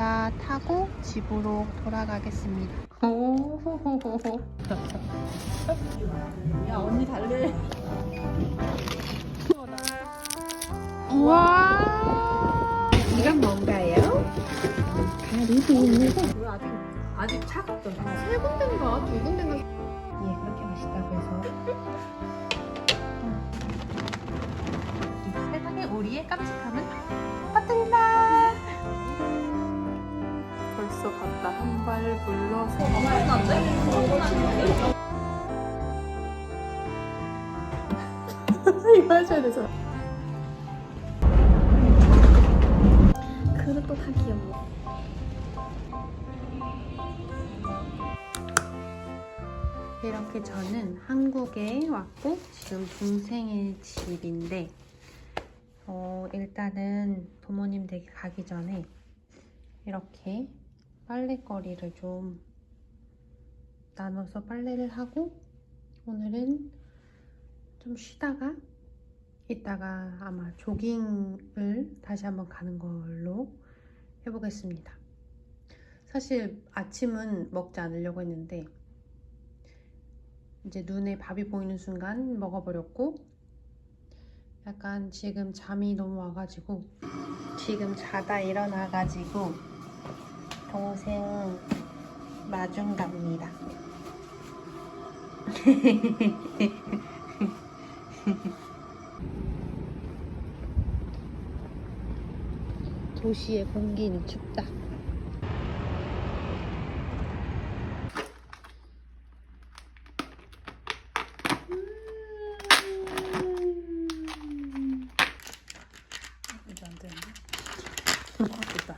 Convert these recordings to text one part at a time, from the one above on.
기차 타고 집으로 돌아가겠습니다. 오호호호호. 야 언니 달래. 우와. 이건 뭔가요? 왜 아직 아직 차갑잖아. 세 군데인가 두 군데인가? 예, 그렇게 맛있다고 해서. 이 세상에 우리의 깜찍함은 벌써 갔다 한발 물러서. 이거 하셔야 돼서. 그릇도 다 귀여워. 이렇게 저는 한국에 왔고 지금 동생의 집인데 어, 일단은 부모님 댁에 가기 전에 이렇게 빨래거리를 좀 나눠서 빨래를 하고 오늘은 좀 쉬다가 이따가 아마 조깅을 다시 한번 가는 걸로 해보겠습니다. 사실 아침은 먹지 않으려고 했는데 이제 눈에 밥이 보이는 순간 먹어버렸고 약간 지금 잠이 너무 와가지고 지금 자다 일어나가지고 동생 마중 갑니다. 도시의 공기는 춥다. 이제 안 되는데. 아, 됐다.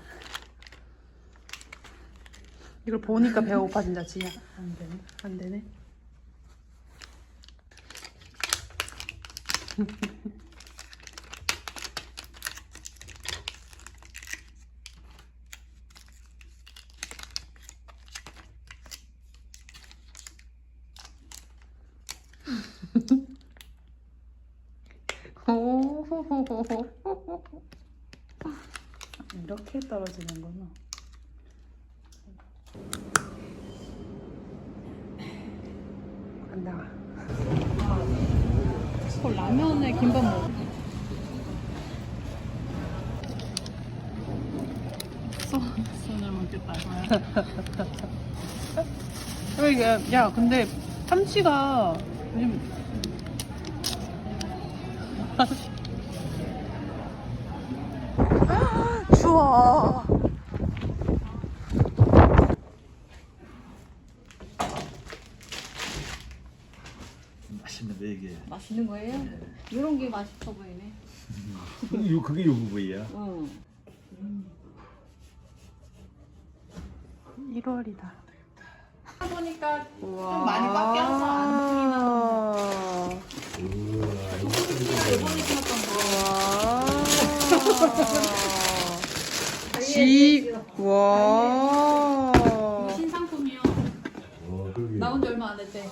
이걸 보니까 배가 고파진다, 지야. 안 되네. 안 되네. 오호호호호. 이렇게 떨어지는구나. 안 나와. 어, 라면에 김밥 먹어. 이게 야 근데 참치가 요즘 추워. 맛있는데 이게 맛있는 거예요? 이런 게 맛있어 보이네. 그게 요 그게 요 부위야. 응. 1월이다. 보니까 좀 많이 깎여서 안 일본에 신었던 거. 집, 와. 신상품이요. 나온 지 얼마 안 됐대.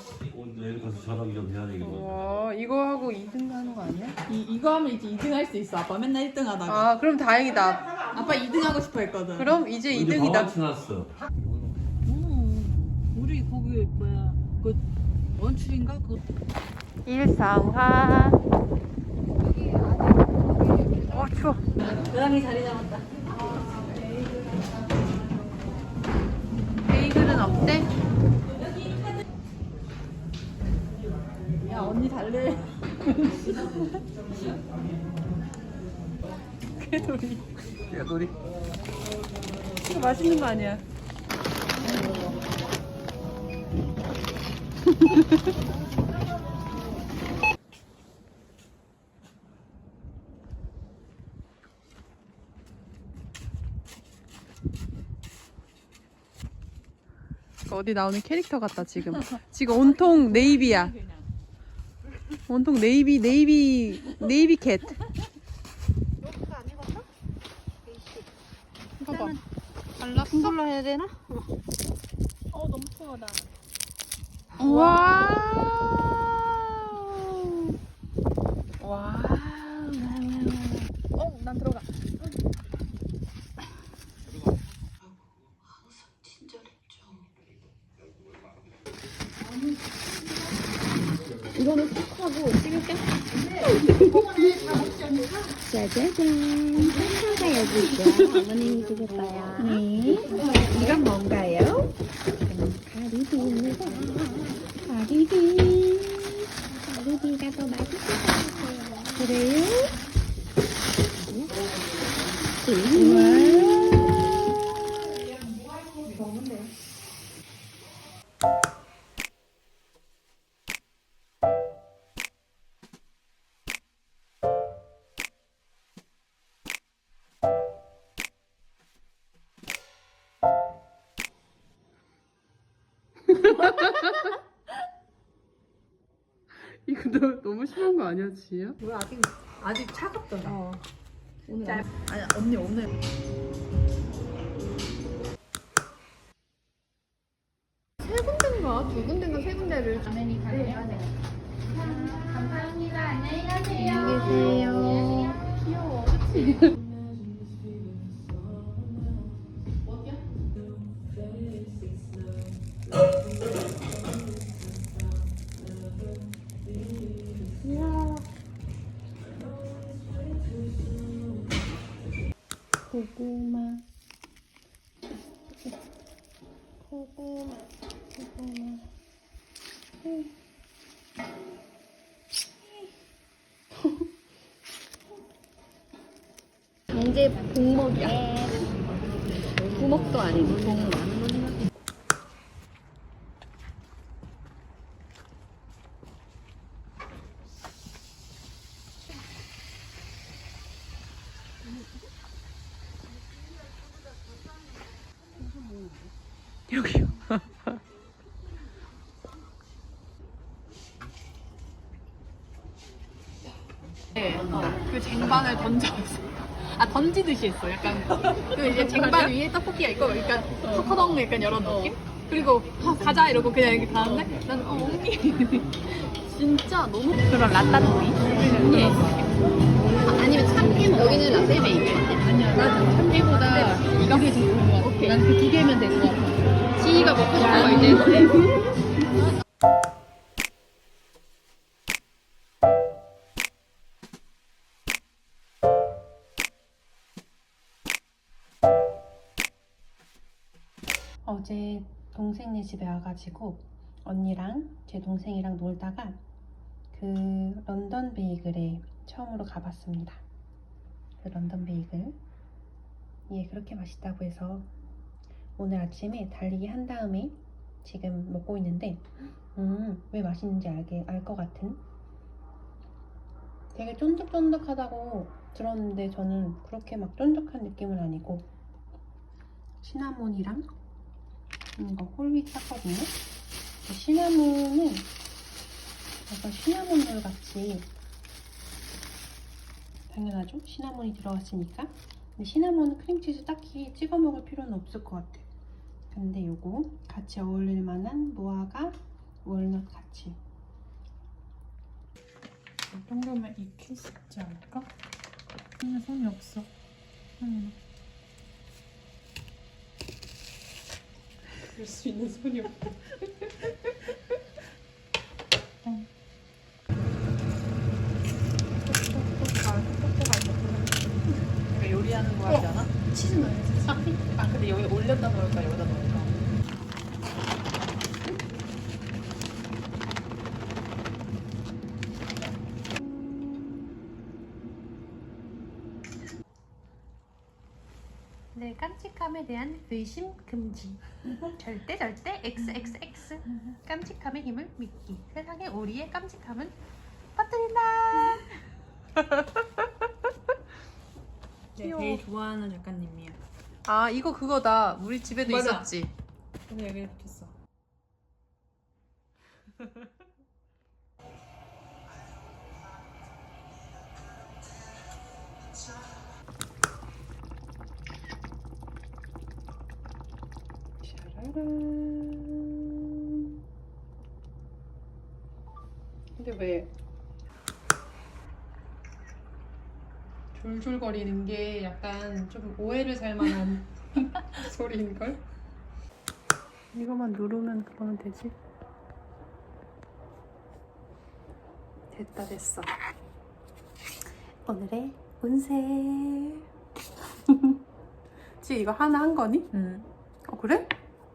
내일 가서 전화기 좀 해야 되겠다. 와, 이거 하고 2등 하는 거 아니야? 이, 이거 하면 이제 2등 할 수 있어. 아빠 맨날 1등 하다가. 아, 그럼 다행이다. 아빠 2등 하고 싶어 했거든. 그럼 이제 근데 2등이다. 방학 지났어. 음, 우리 거기 뭐야 그 원출인가 그 일상화. 어, 추워. 고양이 자리 잡았다. 베이글은 어때? 언니 달래. 개돌이. 야 놀이. 이거 맛있는 거 아니야? 어디 나오는 캐릭터 같다 지금. 지금 온통 네이비야. 온통 네이비 네이비 네이비 캣. 봐봐. 발랐어? 이걸로 해야 되나? 어 너무 추워 나. 와. 와. 어난 들어가. 이거는 쏙 하고 찍을게. 짜자잔. 햄버거 여기 있죠. 어머님이 주셨어요. 네. 이건 뭔가요? 가리비입니다. 가리비. 가리비가 더 맛있을 것 같아요. 그래요? 우와. 이거 너, 너무 심한 거 아니야, 지희야? 왜 아직 아직 차갑더라. 어. 오늘 안- 아니 언니 오늘 세 군데인가 두 군데인가 세 군데를 안녕히 가세요. 감사합니다. 안녕히 가세요. 안녕히 계세요. 귀여워. 그치? 고구마. 고구마 고구마. 이제 복먹이야? 부먹도 아니고 복먹 여기요. 네, 어, 그 쟁반을 던져서 아 던지듯이 했어 약간. 그 이제 쟁반 위에 떡볶이가 있고 약간 커덩 약간 이런 느낌? 그리고 어, 가자 이러고 그냥 이렇게 가는데 나는 어 언니 진짜 너무 그런 라따뚜이? 예. 아니면 참깨 여기는 라떼 베이글 아니야 난 참깨보다 이게 더 좋은 것 같아. 난그 두 개면 될 것 같아 지희가 먹고 싶은 거 이제 어제 동생네 집에 와가지고 언니랑 제 동생이랑 놀다가 그 런던 베이글에 처음으로 가봤습니다. 그 런던 베이글. 예, 그렇게 맛있다고 해서 오늘 아침에 달리기 한 다음에 지금 먹고 있는데, 음, 왜 맛있는지 알게, 알 것 같은? 되게 쫀득쫀득하다고 들었는데 저는 그렇게 막 쫀득한 느낌은 아니고 시나몬이랑 이거 홀윗 샀거든요. 이 시나몬은 약간 시나몬롤 같이 당연하죠. 시나몬이 들어갔으니까. 근데 시나몬 크림치즈 딱히 찍어 먹을 필요는 없을 것 같아. 근데 요거 같이 어울릴 만한 무화과 월넛 같이. 이 정도면 익힐 수 있지 않을까? 근데 손이 없어 음. 그럴 수 있는 손이 없어 그러니까 요리하는 거 같지 않아? 치즈 넣어야지 아 근데 여기 올렸다 넣을까 여기다 넣을까? 네, 깜찍함에 대한 의심 금지. 절대 절대 XXX. 깜찍함의 힘을 믿기. 세상에 우리의 깜찍함은 퍼뜨린다. 네, 제일 좋아하는 작가님이야. 아, 이거 그거다. 우리 집에도 맞아. 있었지. 근데 여기 붙였어. 근데 왜 졸졸거리는 게 약간 좀 오해를 살 만한 소리인걸? 이거만 누르면 그거는 되지? 됐다 됐어. 오늘의 운세. 지금 이거 하나 한 거니? 응. 어 그래?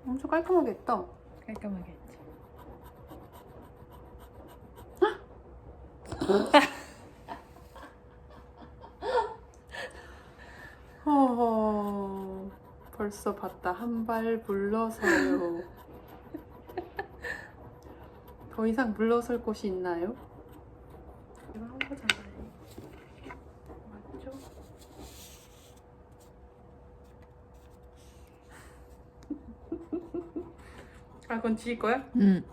엄청 깔끔하게 했다. 깔끔하게 했지. 허허. 벌써 봤다. 한 발 물러서요. 더 이상 물러설 곳이 있나요? 이거 한 거잖아요. 맞죠? 아, 그건 지일 거야? 응.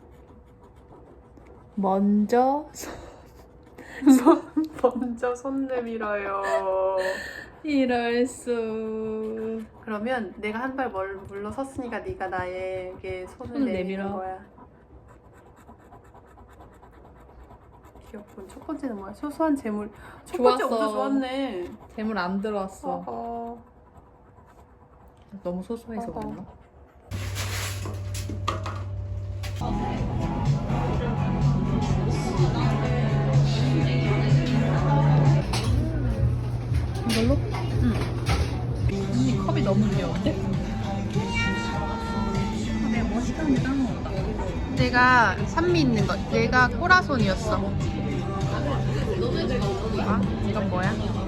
먼저 먼저 손 내밀어요. 이럴 수. 그러면 내가 한 발 물러섰으니까 네가 나에게 손을 손을 내미는 내밀어. 거야. 귀엽군. 첫 번째는 뭐야? 소소한 재물. 첫 번째 좋았어. 엄청 좋았네. 재물 안 들어왔어. 어. 너무 소소해서 어허. 그런가? 너무 귀여운데? 내가 뭐 시켰는지 까먹었다. 내가 산미 있는 거. 얘가 꼬라손이었어. 아, 이건 뭐야?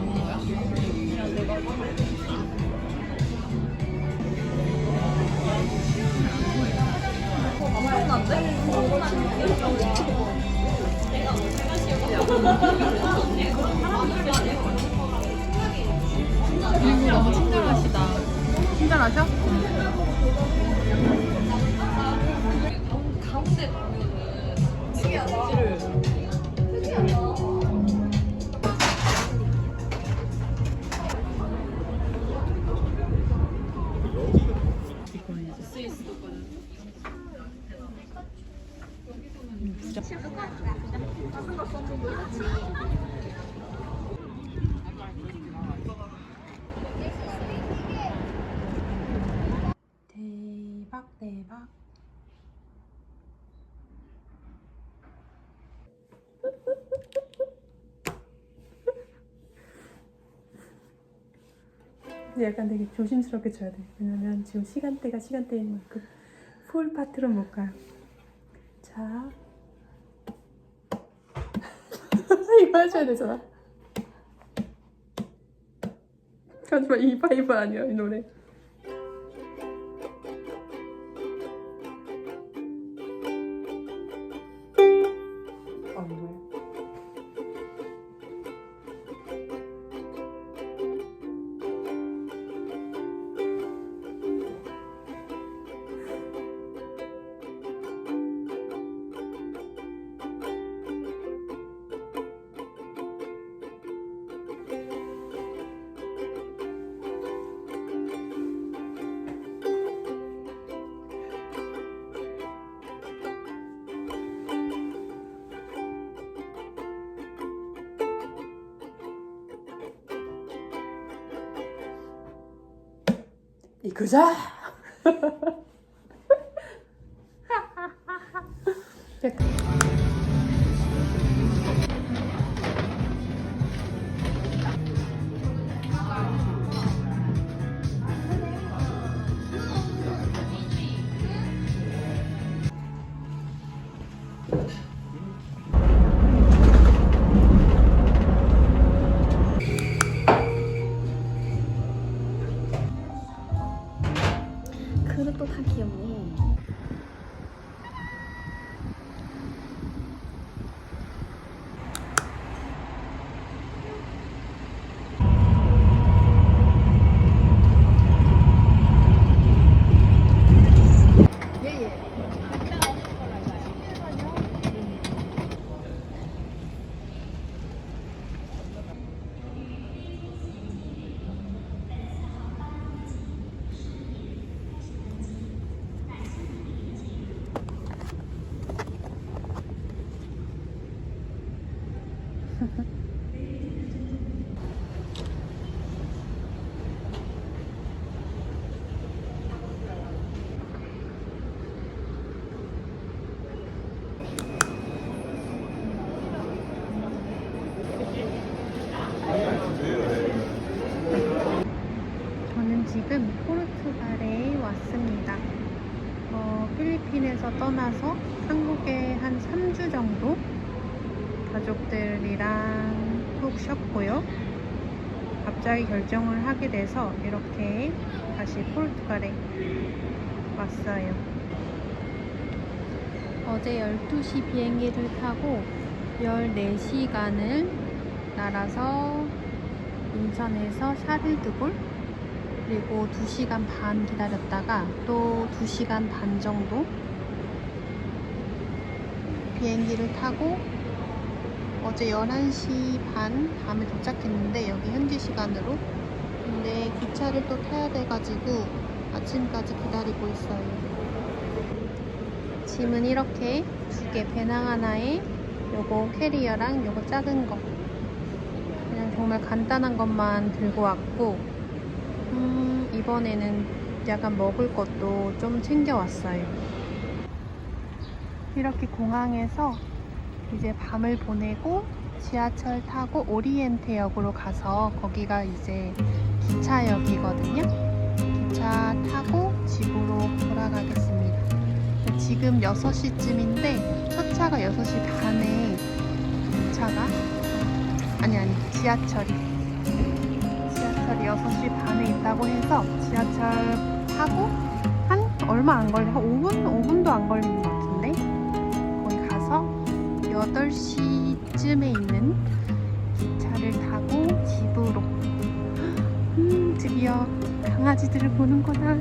대박 대박. 근데 약간 되게 조심스럽게 쳐야 돼. 왜냐면 지금 시간대가 시간대인 만큼 풀 파트로 못 가요. 자. 이거 하셔야 되잖아. 잠시만, 이 바이브 아니야, 이 노래. 이거 가족들이랑 푹 쉬었고요. 갑자기 결정을 하게 돼서 이렇게 다시 포르투갈에 왔어요. 어제 12시 비행기를 타고 14시간을 날아서 인천에서 샤를드골 그리고 2시간 반 기다렸다가 또 2시간 반 정도 비행기를 타고 어제 11시 반 밤에 도착했는데 여기 현지 시간으로. 근데 기차를 또 타야 돼가지고 아침까지 기다리고 있어요. 짐은 이렇게 두 개 배낭 하나에 요거 캐리어랑 요거 작은 거. 그냥 정말 간단한 것만 들고 왔고 음, 이번에는 약간 먹을 것도 좀 챙겨왔어요. 이렇게 공항에서 이제 밤을 보내고 지하철 타고 오리엔테역으로 가서 거기가 이제 기차역이거든요. 기차 타고 집으로 돌아가겠습니다. 지금 6시쯤인데 첫 차가 6시 반에 차가 아니 아니 지하철이 지하철이 6시 반에 있다고 해서 지하철 타고 한 얼마 안 걸려 한 5분? 5분도 안 가서 8시쯤에 있는 기차를 타고 집으로. 음 드디어 강아지들을 보는구나